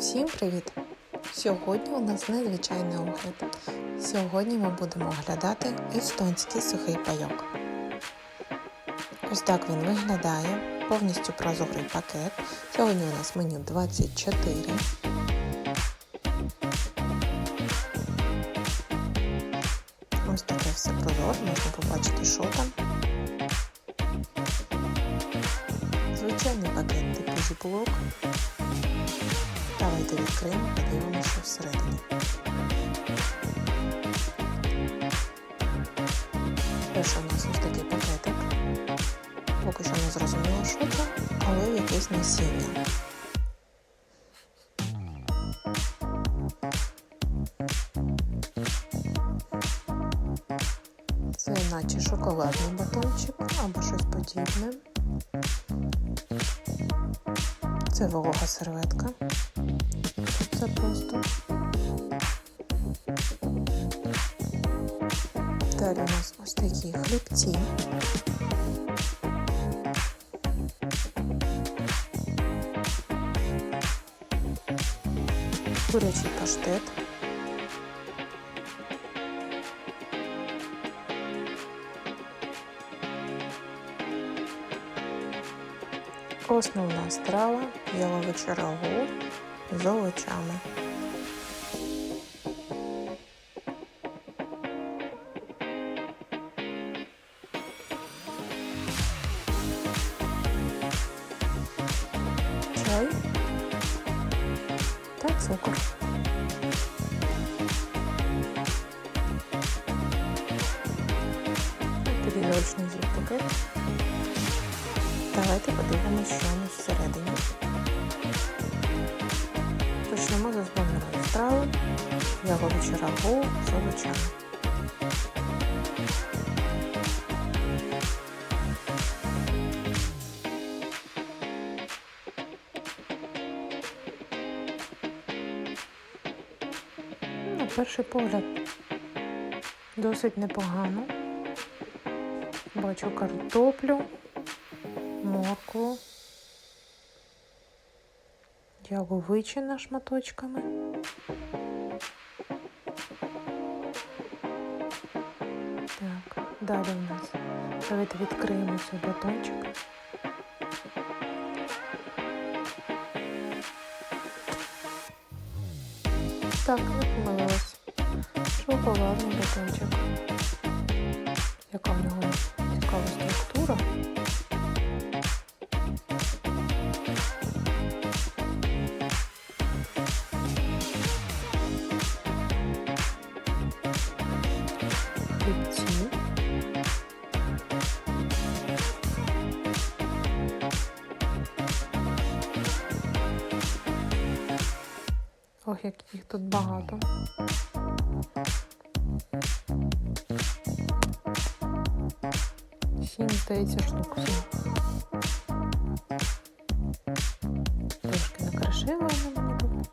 Всім привіт! Сьогодні у нас незвичайний огляд. Сьогодні ми будемо оглядати естонський сухий пайок. Ось так він виглядає. Повністю прозорий пакет. Сьогодні у нас меню 24. Ось таке все прозоре, можна побачити, що там. Звичайний пакет типу зіплок. Давайте відкриємо, подивимося, що всередині. Перше у нас ось такий пакетик. Поки що не зрозуміло, що це, але якесь насіння. Це наче шоколадний батончик або щось подібне. Це волога серветка. Це просто. Далі у нас ось такі хлібці. Курячий паштет. Основна страва яловиче рагу з овочами. Чай та цукор. Підвідочний зіп-пакет. Давайте подивимося, що у нас всередині. Яловичі рагу з овочами. Ну, На перший погляд досить непогано. Бачу картоплю, моркву, яловичина шматочками. Далі у нас. Давайте відкриємо цей батончик. Так, не помилилась. Шоколадний батончик. Яка в нього цікава структура. Хлібці. Ох, як їх тут багато. Сім, здається, штук. Трошки накришила вона мені.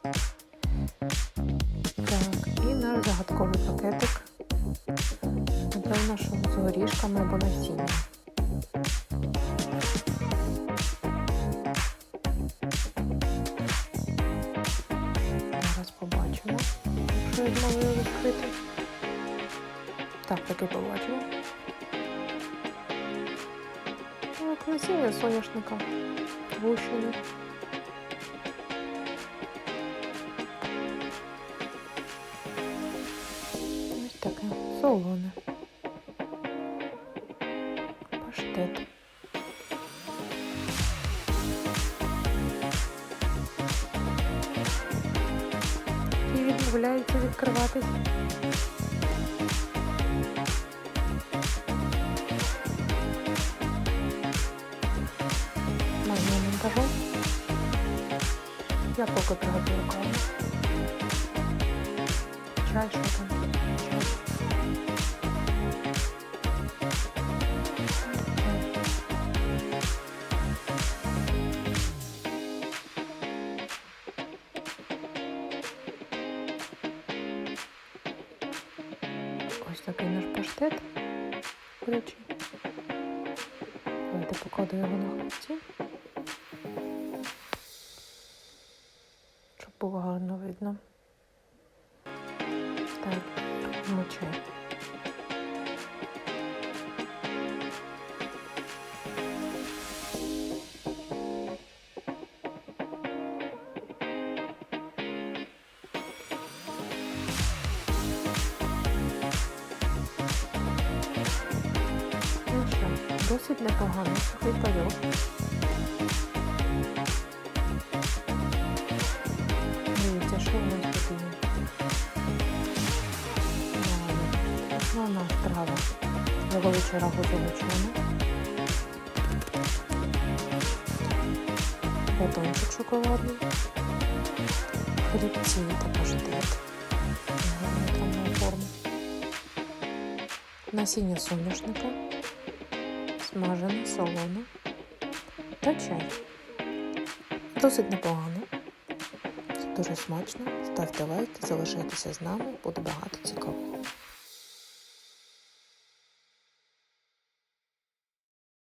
Так, і наш загадковий пакетик. Напевно, що з горішками або насінням. Я зможу його відкрити. Так, таки побачила. Ну, насіння соняшника. Гущини. Ось таке солоне. Паштет. І відмовляється відкриватись. Магія монтажу. Я поки приготую каву. Чай, що там? Такий наш паштет курячий. Давайте покладу його на хлопці. Щоб було гарно видно. Так, робимо досить непогано сухий пайок. Дивіться, що в нас тут є. Основна страва. Яловичий рагу залучена. Батончик шоколадний. Хлібці та паштет. Гарна форма. Насіння соняшника. Смажене, солоне та чай. Досить непогано. Це дуже смачно. Ставте лайки, залишайтеся з нами, буде багато цікавого.